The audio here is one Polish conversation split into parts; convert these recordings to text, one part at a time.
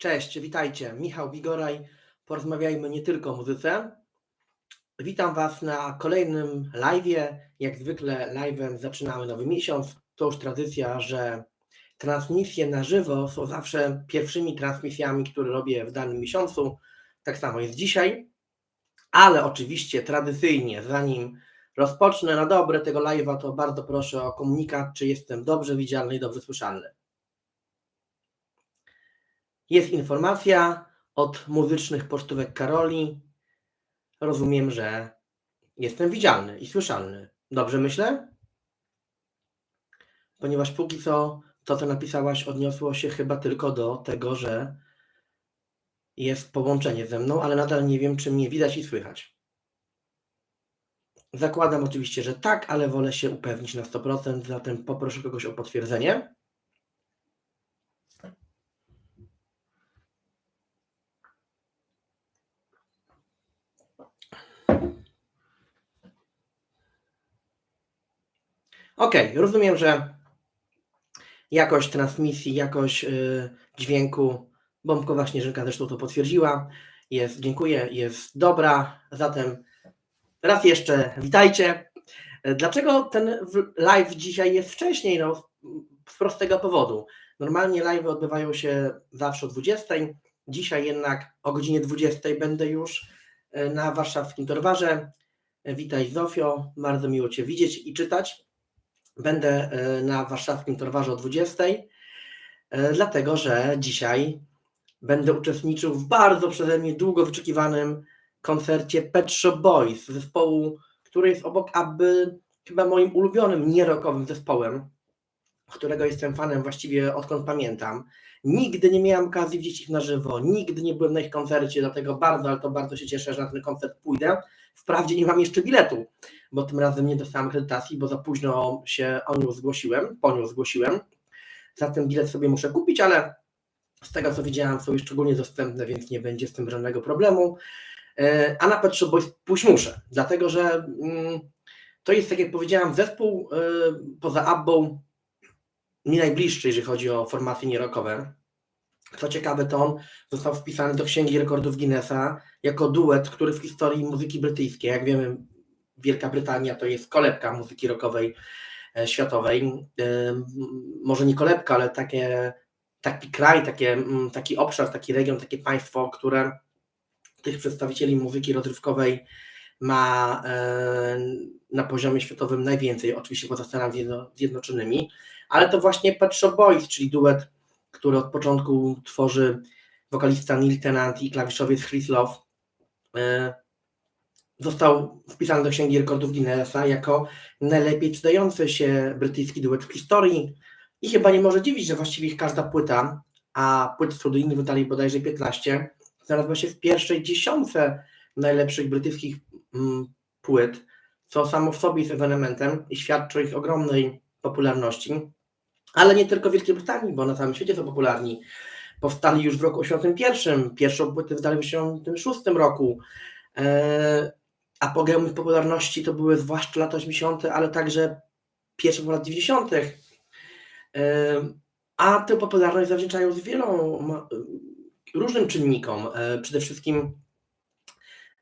Cześć, witajcie. Michał Wigoraj. Porozmawiajmy nie tylko o muzyce. Witam Was na kolejnym live'ie. Jak zwykle live'em zaczynamy nowy miesiąc. To już tradycja, że transmisje na żywo są zawsze pierwszymi transmisjami, które robię w danym miesiącu. Tak samo jest dzisiaj. Ale oczywiście tradycyjnie, zanim rozpocznę na dobre tego live'a, to bardzo proszę o komunikat, czy jestem dobrze widzialny i dobrze słyszalny. Jest informacja od muzycznych pocztówek Karoli. Rozumiem, że jestem widzialny i słyszalny. Dobrze myślę? Ponieważ póki co to, co napisałaś, odniosło się chyba tylko do tego, że jest połączenie ze mną, ale nadal nie wiem, czy mnie widać i słychać. Zakładam oczywiście, że tak, ale wolę się upewnić na 100%, zatem poproszę kogoś o potwierdzenie. Ok, rozumiem, że jakość transmisji, jakość yy, dźwięku, Bombkowa Śnieżynka zresztą to potwierdziła, jest, dziękuję, jest dobra, zatem raz jeszcze witajcie. Dlaczego ten live dzisiaj jest wcześniej? No, z prostego powodu. Normalnie live odbywają się zawsze o 20. Dzisiaj jednak o godzinie 20 będę już e, na warszawskim Torwarze. Witaj Zofio, bardzo miło Cię widzieć i czytać. Będę e, na warszawskim Torwarze o 20, e, dlatego że dzisiaj będę uczestniczył w bardzo przeze mnie długo wyczekiwanym koncercie Pet Shop Boys, zespołu, który jest obok aby chyba moim ulubionym nierokowym zespołem, którego jestem fanem właściwie odkąd pamiętam. Nigdy nie miałem okazji widzieć ich na żywo, nigdy nie byłem na ich koncercie, dlatego bardzo, ale to bardzo się cieszę, że na ten koncert pójdę. Wprawdzie nie mam jeszcze biletu, bo tym razem nie dostałem akredytacji, bo za późno się o nią zgłosiłem, po nią zgłosiłem. Zatem bilet sobie muszę kupić, ale z tego co widziałem są już szczególnie dostępne, więc nie będzie z tym żadnego problemu. E, A na Pet Shop Boys pójść muszę, dlatego że mm, to jest, tak jak powiedziałem, zespół e, poza Abbą mi najbliższy, jeżeli chodzi o formacje nierokowe. Co ciekawe, to on został wpisany do Księgi Rekordów Guinnessa jako duet, który w historii muzyki brytyjskiej, jak wiemy, Wielka Brytania to jest kolebka muzyki rockowej e, światowej. E, Może nie kolebka, ale takie, taki kraj, takie, taki obszar, taki region, takie państwo, które tych przedstawicieli muzyki rozrywkowej ma e, na poziomie światowym najwięcej, oczywiście poza Stanami Zjedno- Zjednoczonymi, ale to właśnie Pet Shop Boys, czyli duet, który od początku tworzy wokalista Neil Tennant i klawiszowiec Chris Love. Został wpisany do Księgi Rekordów Guinnessa jako najlepiej sprzedający się brytyjski duet w historii i chyba nie może dziwić, że właściwie ich każda płyta, a płyt studyjnych wydali bodajże 15, znalazła się w pierwszej dziesiątce najlepszych brytyjskich mm, płyt, co samo w sobie jest ewenementem i świadczy o ich ogromnej popularności, ale nie tylko w Wielkiej Brytanii, bo na całym świecie są popularni. Powstali już w roku 81, pierwszą płytę w 86 roku. E, apogeum popularności to były zwłaszcza lata 80., ale także pierwsze lat 90. E, a tę popularność zawdzięczają z wieloma różnym czynnikom. E, Przede wszystkim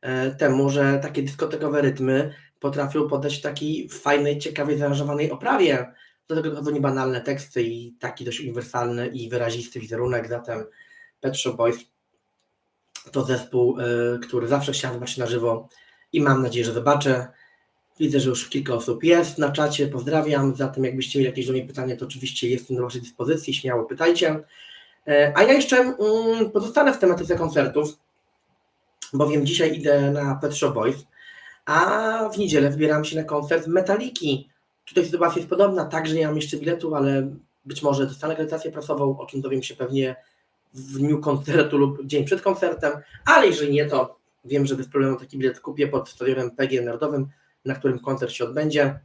e, temu, że takie dyskotekowe rytmy potrafią podać w takiej fajnej, ciekawej, zaaranżowanej oprawie. Do tego dochodzą niebanalne teksty i taki dość uniwersalny i wyrazisty wizerunek. Zatem Pet Shop Boys to zespół, e, który zawsze chciałem zobaczyć na żywo i mam nadzieję, że zobaczę. Widzę, że już kilka osób jest na czacie. Pozdrawiam. Zatem, jakbyście mieli jakieś do mnie pytania, to oczywiście jestem do Waszej dyspozycji. Śmiało pytajcie. E, A ja jeszcze mm, pozostanę w tematyce koncertów, bowiem dzisiaj idę na Pet Shop Boys, a w niedzielę wybieram się na koncert Metaliki. Tutaj sytuacja jest podobna, także nie mam jeszcze biletu, ale być może dostanę akredytację prasową, o czym dowiem się pewnie w dniu koncertu lub dzień przed koncertem, ale jeżeli nie, to wiem, że bez problemu taki bilet kupię pod stadionem PG Narodowym, na którym koncert się odbędzie,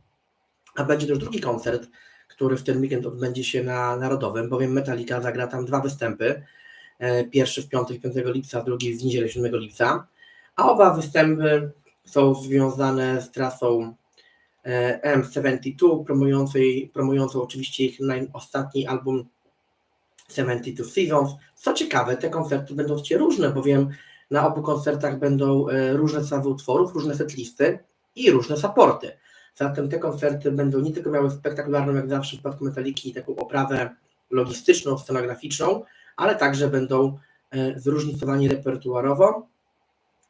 a będzie też drugi koncert, który w ten weekend odbędzie się na Narodowym, bowiem Metallica zagra tam dwa występy, E, pierwszy w piątek 5 lipca, drugi w niedzielę 7 lipca, a oba występy są związane z trasą e, M72, promującej, promującą oczywiście ich ostatni album 72 Seasons. Co ciekawe, te koncerty będą oczywiście różne, bowiem na obu koncertach będą e, różne zestawy utworów, różne setlisty i różne supporty. Zatem te koncerty będą nie tylko miały spektakularną, jak zawsze w przypadku Metaliki, taką oprawę logistyczną, scenograficzną, ale także będą e, zróżnicowani repertuarowo.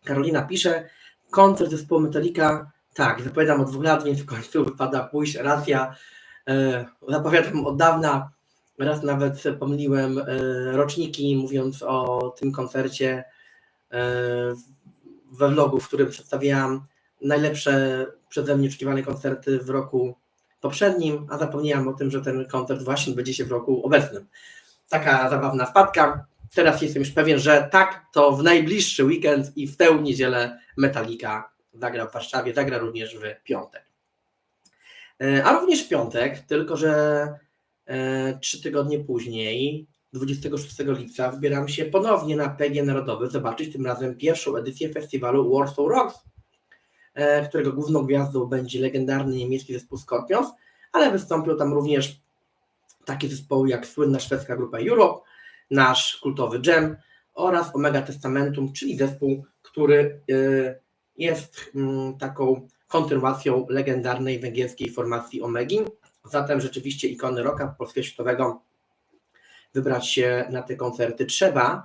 Karolina pisze, koncert zespołu Metallica, tak, zapowiadam od dwóch lat, więc w końcu wypada pójść, racja, e, zapowiadam od dawna, raz nawet pomyliłem roczniki, mówiąc o tym koncercie we vlogu, w którym przedstawiałam najlepsze przeze mnie oczekiwane koncerty w roku poprzednim, a zapomniałam o tym, że ten koncert właśnie będzie się w roku obecnym. Taka zabawna wpadka. Teraz jestem już pewien, że tak, to w najbliższy weekend i w tę niedzielę Metallica zagra w Warszawie, zagra również w piątek. E, a również w piątek, tylko że e, trzy tygodnie później, 26 lipca, wybieram się ponownie na PG Narodowy, zobaczyć tym razem pierwszą edycję festiwalu Warsaw Rocks, e, którego główną gwiazdą będzie legendarny niemiecki zespół Scorpions, ale wystąpią tam również takie zespoły jak słynna szwedzka grupa Europe, nasz kultowy Jam oraz Omega Testamentum, czyli zespół, który y, jest mm, taką kontynuacją legendarnej węgierskiej formacji Omegi. Zatem rzeczywiście ikony rocka polskiego światowego wybrać się na te koncerty trzeba.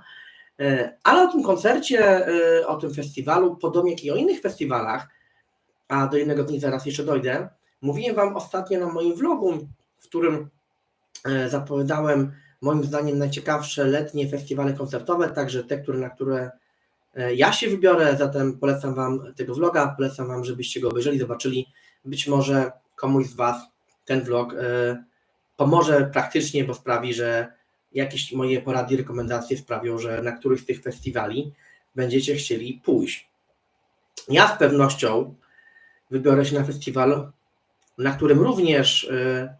Y, ale o tym koncercie, y, o tym festiwalu, podobnie jak i o innych festiwalach, a do jednego dnia zaraz jeszcze dojdę, mówiłem Wam ostatnio na moim vlogu, w którym zapowiadałem moim zdaniem najciekawsze letnie festiwale koncertowe, także te, które, na które e, ja się wybiorę, zatem polecam Wam tego vloga, polecam Wam, żebyście go obejrzeli, zobaczyli. Być może komuś z Was ten vlog e, pomoże praktycznie, bo sprawi, że jakieś moje porady rekomendacje sprawią, że na któryś z tych festiwali będziecie chcieli pójść. Ja z pewnością wybiorę się na festiwal, na którym również e,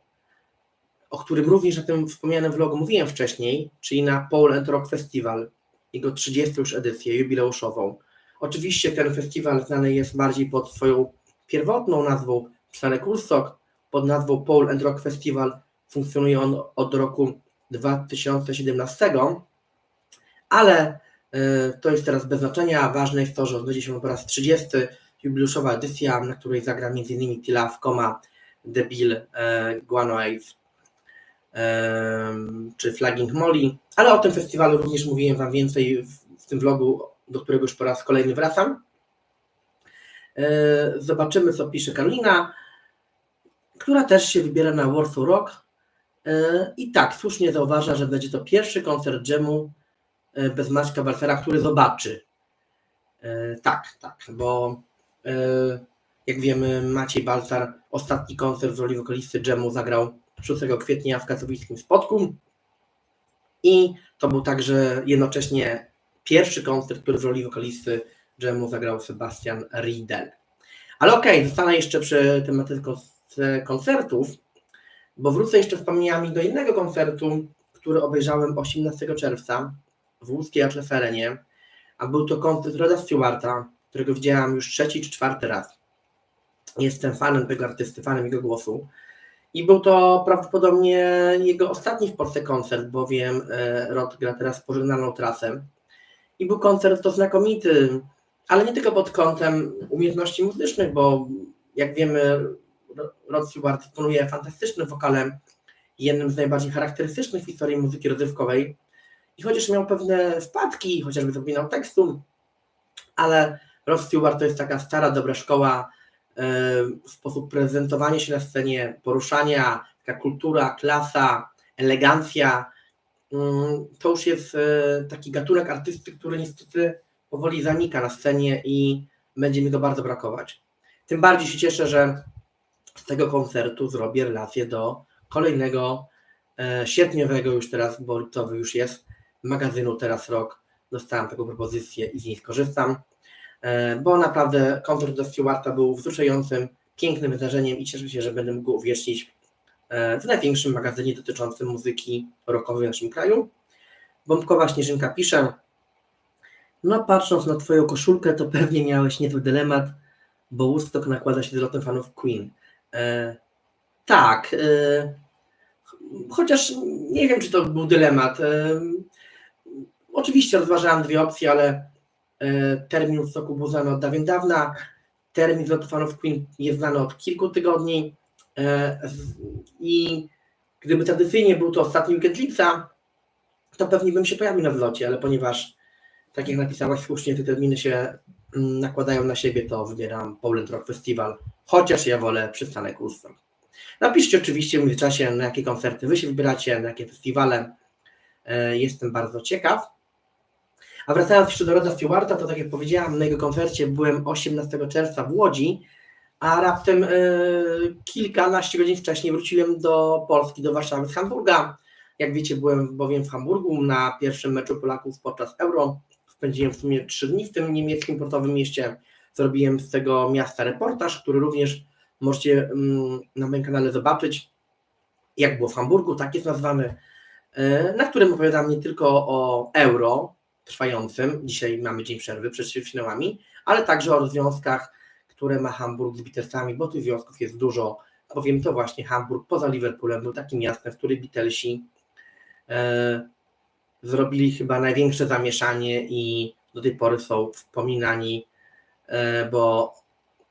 o którym również na tym wspomnianym vlogu mówiłem wcześniej, czyli na Poland Rock Festival, jego 30 już edycję jubileuszową. Oczywiście ten festiwal znany jest bardziej pod swoją pierwotną nazwą Psanek Woodstock, pod nazwą Pole and Rock Festival funkcjonuje on od roku 2017, ale y, to jest teraz bez znaczenia. Ważne jest to, że odbędzie się po raz 30 jubileuszowa edycja, na której zagra m.in. Tilaf, Koma, Debil, e, Guano Ace, czy Flagging Molly, ale o tym festiwalu również mówiłem Wam więcej w, tym vlogu, do którego już po raz kolejny wracam. Zobaczymy, co pisze Karolina, która też się wybiera na Warsaw Rock. E, I tak, słusznie zauważa, że będzie to pierwszy koncert dżemu e, bez Maćka Balcera, który zobaczy. Tak, tak, bo jak wiemy, Maciej Balcar ostatni koncert w roli wokalisty dżemu zagrał 6 kwietnia w katowickim Spodku. I to był także jednocześnie pierwszy koncert, który w roli wokalisty dżemu zagrał Sebastian Riedel. Ale okej, okay, zostanę jeszcze przy tematyce koncertów, bo wrócę jeszcze wspomnieniami do innego koncertu, który obejrzałem 18 czerwca w łódzkiej Atleferenie, a był to koncert Roda Stewarta, którego widziałam już trzeci czy czwarty raz. Jestem fanem tego artysty, fanem jego głosu. I był to prawdopodobnie jego ostatni w Polsce koncert, bowiem e, Rod gra teraz pożegnaną trasę. I był koncert to znakomity, ale nie tylko pod kątem umiejętności muzycznych, bo jak wiemy, Rod Stewart dysponuje fantastycznym wokalem, jednym z najbardziej charakterystycznych w historii muzyki rozrywkowej. I chociaż miał pewne wpadki, chociażby zapominał tekstu, ale Rod Stewart to jest taka stara, dobra szkoła sposób prezentowania się na scenie, poruszania, taka kultura, klasa, elegancja, mm, to już jest e, taki gatunek artysty, który niestety powoli zanika na scenie i będzie mi go bardzo brakować. Tym bardziej się cieszę, że z tego koncertu zrobię relację do kolejnego e, sierpniowego już teraz, bo lipcowy już jest, magazynu Teraz Rok. Dostałem taką propozycję i z niej skorzystam. E, bo naprawdę koncert do Stewarta był wzruszającym, pięknym wydarzeniem i cieszę się, że będę mógł uwiecznić e, w największym magazynie dotyczącym muzyki rockowej w naszym kraju. Bombkowa Śnieżynka pisze, no patrząc na Twoją koszulkę, to pewnie miałeś niezły dylemat, bo Woodstock nakłada się z lotem fanów Queen. E, tak, e, chociaż nie wiem, czy to był dylemat. E, Oczywiście rozważałem dwie opcje, ale termin Woodstocku był znany od dawien dawna. Termin zlotu fanów Queen jest znany od kilku tygodni. I gdyby tradycyjnie był to ostatni weekend lipca, to pewnie bym się pojawił na zlocie, ale ponieważ, tak jak napisałaś słusznie, te terminy się mm, nakładają na siebie, to wybieram Poland Rock Festival, chociaż ja wolę przystanek Woodstock. Napiszcie oczywiście w międzyczasie, na jakie koncerty wy się wybieracie, na jakie festiwale. E, Jestem bardzo ciekaw. A wracając jeszcze do Roda Stewarta, to tak jak powiedziałam, na jego koncercie byłem 18 czerwca w Łodzi, a raptem e, kilkanaście godzin wcześniej wróciłem do Polski, do Warszawy z Hamburga. Jak wiecie, byłem bowiem w Hamburgu na pierwszym meczu Polaków podczas Euro. Spędziłem w sumie trzy dni w tym niemieckim portowym mieście. Zrobiłem z tego miasta reportaż, który również możecie mm, na moim kanale zobaczyć, jak było w Hamburgu, tak jest nazwany, e, na którym opowiadam nie tylko o Euro trwającym, dzisiaj mamy dzień przerwy przed ćwierćfinałami, ale także o związkach, które ma Hamburg z Beatlesami, bo tych związków jest dużo, bowiem to właśnie Hamburg poza Liverpoolem był takim miastem, w którym Beatlesi e, zrobili chyba największe zamieszanie i do tej pory są wspominani, bo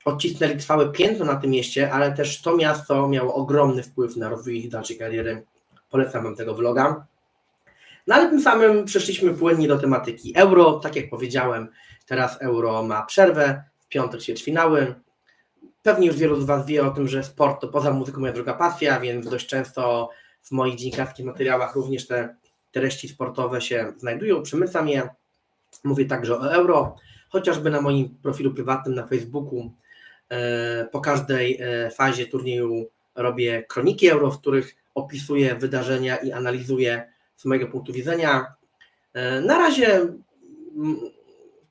odcisnęli trwałe piętno na tym mieście, ale też to miasto miało ogromny wpływ na rozwój ich dalszej kariery. Polecam Wam tego vloga. No ale tym samym przeszliśmy płynnie do tematyki euro. Tak jak powiedziałem, teraz euro ma przerwę, w piątek ćwierćfinały. Pewnie już wielu z Was wie o tym, że sport to poza muzyką moja druga pasja, więc dość często w moich dziennikarskich materiałach również te treści sportowe się znajdują, przemycam je. Mówię także o euro, chociażby na moim profilu prywatnym na Facebooku e, po każdej e, fazie turnieju robię kroniki euro, w których opisuję wydarzenia i analizuję z mojego punktu widzenia. E, Na razie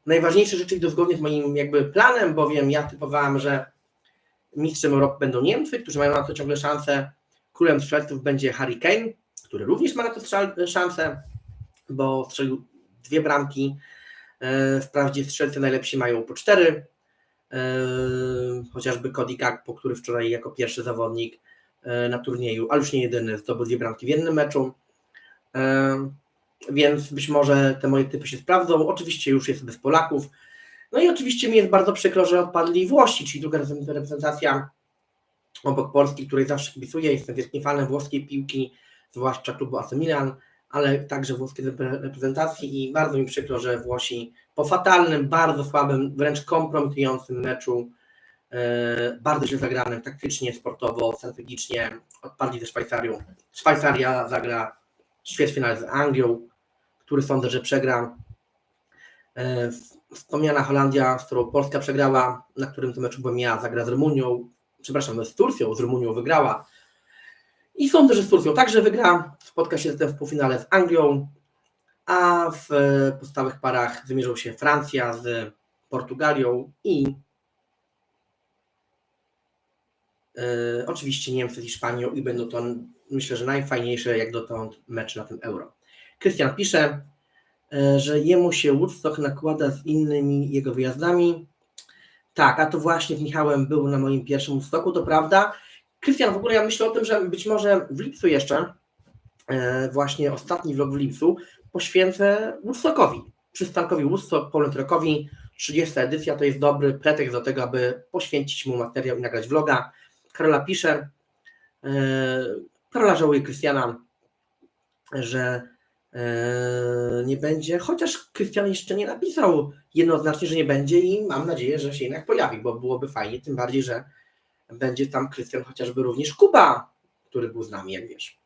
najważniejsze rzeczy idą zgodnie z moim jakby planem, bowiem ja typowałem, że mistrzem Europy będą Niemcy, którzy mają na to ciągle szansę. Królem strzelców będzie Harry Kane, który również ma na to szansę, bo strzelił dwie bramki. E, Wprawdzie strzelcy najlepsi mają po cztery, e, chociażby Cody Gakpo, który wczoraj jako pierwszy zawodnik e, na turnieju, ale już nie jedyny, zdobył dwie bramki w jednym meczu. Więc być może te moje typy się sprawdzą. Oczywiście już jest bez Polaków. No i oczywiście mi jest bardzo przykro, że odpadli Włosi, czyli druga reprezentacja obok Polski, której zawsze kibicuję. Jestem wielkim fanem włoskiej piłki, zwłaszcza klubu AC Milan, ale także włoskiej repre- reprezentacji i bardzo mi przykro, że Włosi po fatalnym, bardzo słabym, wręcz kompromitującym meczu, e, bardzo źle zagranym taktycznie, sportowo, strategicznie, odpadli ze Szwajcarią. Szwajcaria zagra ćwierćfinale z Anglią, który sądzę, że przegra. E, Wspomniana Holandia, z którą Polska przegrała, na którym to meczu byłem ja, zagra z Rumunią, przepraszam, z Turcją, z Rumunią wygrała. I sądzę, że z Turcją także wygra. Spotka się zatem w półfinale z Anglią, a w e, pozostałych parach wymierzą się Francja z Portugalią i e, oczywiście Niemcy z Hiszpanią i będą to myślę, że najfajniejsze jak dotąd mecze na tym Euro. Krystian pisze, e, że jemu się Woodstock nakłada z innymi jego wyjazdami. Tak, a to właśnie z Michałem był na moim pierwszym Woodstocku, to prawda. Krystian, w ogóle ja myślę o tym, że być może w lipcu jeszcze, e, właśnie ostatni vlog w lipcu, poświęcę Woodstockowi, przystankowi Woodstock, Poland Rockowi. 30 edycja to jest dobry pretekst do tego, aby poświęcić mu materiał i nagrać vloga. Karola pisze, e, Karola żałuje Krystiana, że e, nie będzie, chociaż Krystian jeszcze nie napisał jednoznacznie, że nie będzie i mam nadzieję, że się jednak pojawi, bo byłoby fajnie, tym bardziej, że będzie tam Krystian chociażby również Kuba, który był z nami, jak wiesz.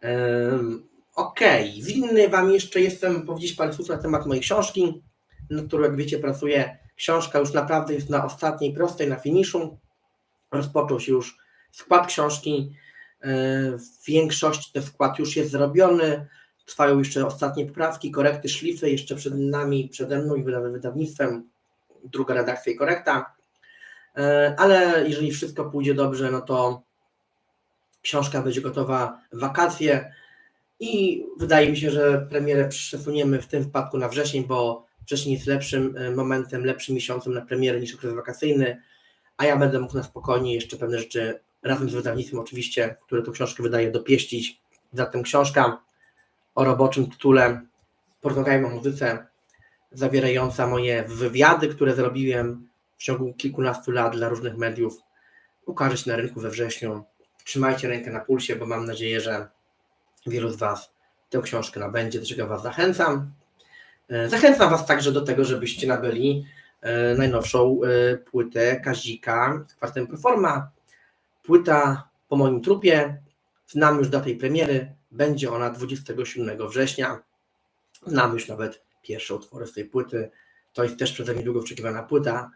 Em, Okej, winny Wam jeszcze jestem powiedzieć parę słów na temat mojej książki, na którą, jak wiecie, pracuję. Książka już naprawdę jest na ostatniej prostej, na finiszu. Rozpoczął się już skład książki. W większości ten skład już jest zrobiony. Trwają jeszcze ostatnie poprawki, korekty, szlify. Jeszcze przed nami, przede mną i wyda- wydawnictwem druga redakcja i korekta. E, Ale jeżeli wszystko pójdzie dobrze, no to książka będzie gotowa w wakacje i wydaje mi się, że premierę przesuniemy w tym wypadku na wrzesień, bo wrzesień jest lepszym e, momentem, lepszym miesiącem na premierę niż okres wakacyjny, a ja będę mógł na spokojnie jeszcze pewne rzeczy razem z wydawnictwem oczywiście, które tą książkę wydaje, dopieścić. Zatem książka o roboczym tytule Porozmawiajmy o muzyce, zawierająca moje wywiady, które zrobiłem w ciągu kilkunastu lat dla różnych mediów, ukaże się na rynku we wrześniu. Trzymajcie rękę na pulsie, bo mam nadzieję, że wielu z Was tę książkę nabędzie, do czego Was zachęcam. E, Zachęcam Was także do tego, żebyście nabyli e, najnowszą e, płytę Kazika z kwartem Performa. Płyta po moim trupie. Znam już datę jej premiery. Będzie ona 27 września. Znam już nawet pierwsze utwory z tej płyty. To jest też przeze mnie długo oczekiwana płyta,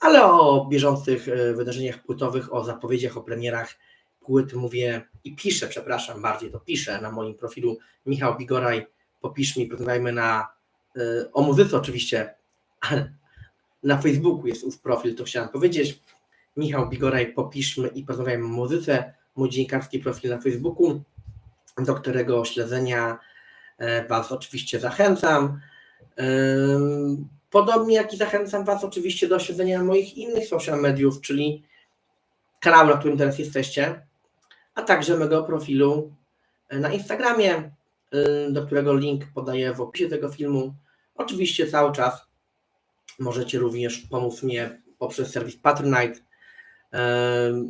ale o bieżących e, wydarzeniach płytowych, o zapowiedziach, o premierach płyt mówię i piszę, przepraszam, bardziej to piszę na moim profilu Michał Bigoraj. Popisz mi, porozmawiajmy na, e, o muzyce oczywiście, ale na Facebooku jest ów profil, to chciałem powiedzieć. Michał Bigoraj, popiszmy i porozmawiajmy o muzyce. Mój dziennikarski profil na Facebooku, do którego śledzenia e, Was oczywiście zachęcam. Podobnie jak i zachęcam Was oczywiście do śledzenia moich innych social mediów, czyli kanału, na którym teraz jesteście, a także mego profilu na Instagramie, y, do którego link podaję w opisie tego filmu. Oczywiście cały czas możecie również pomóc mnie poprzez serwis Patronite. Ym,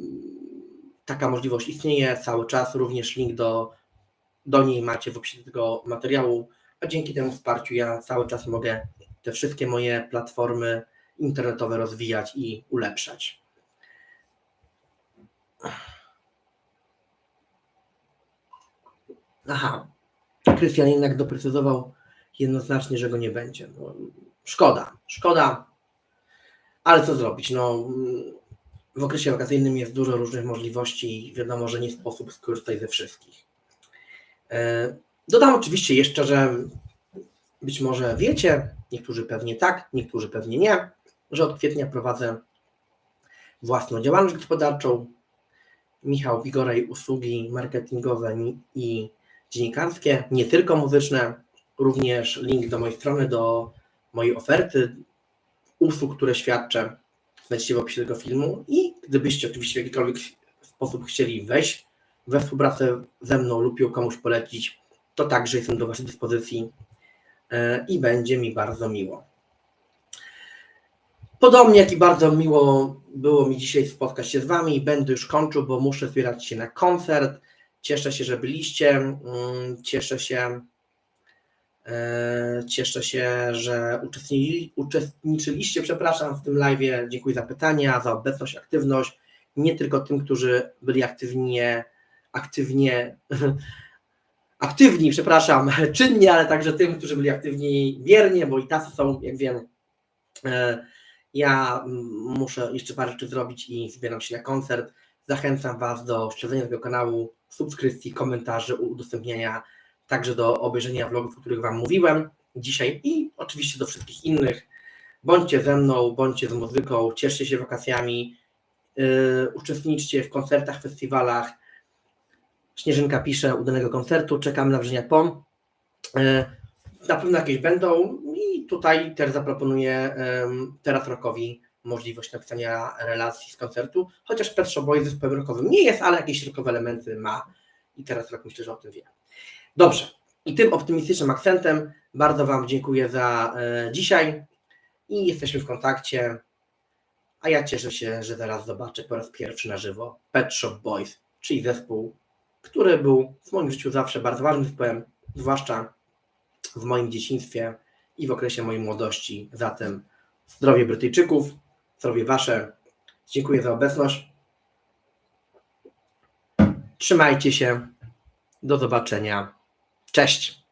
Taka możliwość istnieje cały czas, również link do, do niej macie w opisie tego materiału, a dzięki temu wsparciu ja cały czas mogę te wszystkie moje platformy internetowe rozwijać i ulepszać. Aha, Krystian jednak doprecyzował jednoznacznie, że go nie będzie. No, szkoda, szkoda, ale co zrobić? No, w okresie wakacyjnym jest dużo różnych możliwości i wiadomo, że nie sposób skorzystać ze wszystkich. E, Dodam oczywiście jeszcze, że być może wiecie, niektórzy pewnie tak, niektórzy pewnie nie, że od kwietnia prowadzę własną działalność gospodarczą. Michał Wigoraj, usługi marketingowe i dziennikarskie, nie tylko muzyczne, również link do mojej strony, do mojej oferty usług, które świadczę, znajdziecie w opisie tego filmu i gdybyście oczywiście w jakikolwiek sposób chcieli wejść we współpracę ze mną lub ją komuś polecić, to także jestem do Waszej dyspozycji i będzie mi bardzo miło. Podobnie jak i bardzo miło było mi dzisiaj spotkać się z Wami, będę już kończył, bo muszę zbierać się na koncert. Cieszę się, że byliście. mm, Cieszę się, e, cieszę się, że uczestniczyli, uczestniczyliście, przepraszam, w tym live. Dziękuję za pytania, za obecność, aktywność. Nie tylko tym, którzy byli aktywnie, aktywnie aktywni, przepraszam, czynnie, ale także tym, którzy byli aktywni biernie, bo i tacy są, jak wiem. E, Ja mm, muszę jeszcze parę rzeczy zrobić i zbieram się na koncert. Zachęcam Was do śledzenia tego kanału, subskrypcji, komentarzy, udostępniania, także do obejrzenia vlogów, o których Wam mówiłem dzisiaj i oczywiście do wszystkich innych. Bądźcie ze mną, bądźcie z muzyką, cieszcie się wakacjami, yy, uczestniczcie w koncertach, festiwalach, Śnieżynka pisze udanego koncertu, czekamy na wrażenia po. E, Na pewno jakieś będą i tutaj też zaproponuję teraz Rokowi możliwość napisania relacji z koncertu, chociaż Pet Shop Boys zespołem rockowym nie jest, ale jakieś rockowe elementy ma i teraz Rok myślę, że o tym wie. Dobrze, i tym optymistycznym akcentem bardzo Wam dziękuję za e, dzisiaj i jesteśmy w kontakcie, a ja cieszę się, że zaraz zobaczę po raz pierwszy na żywo Pet Shop Boys, czyli zespół który był w moim życiu zawsze bardzo ważnym zespołem, zwłaszcza w moim dzieciństwie i w okresie mojej młodości. Zatem zdrowie Brytyjczyków, zdrowie Wasze. Dziękuję za obecność. Trzymajcie się. Do zobaczenia. Cześć.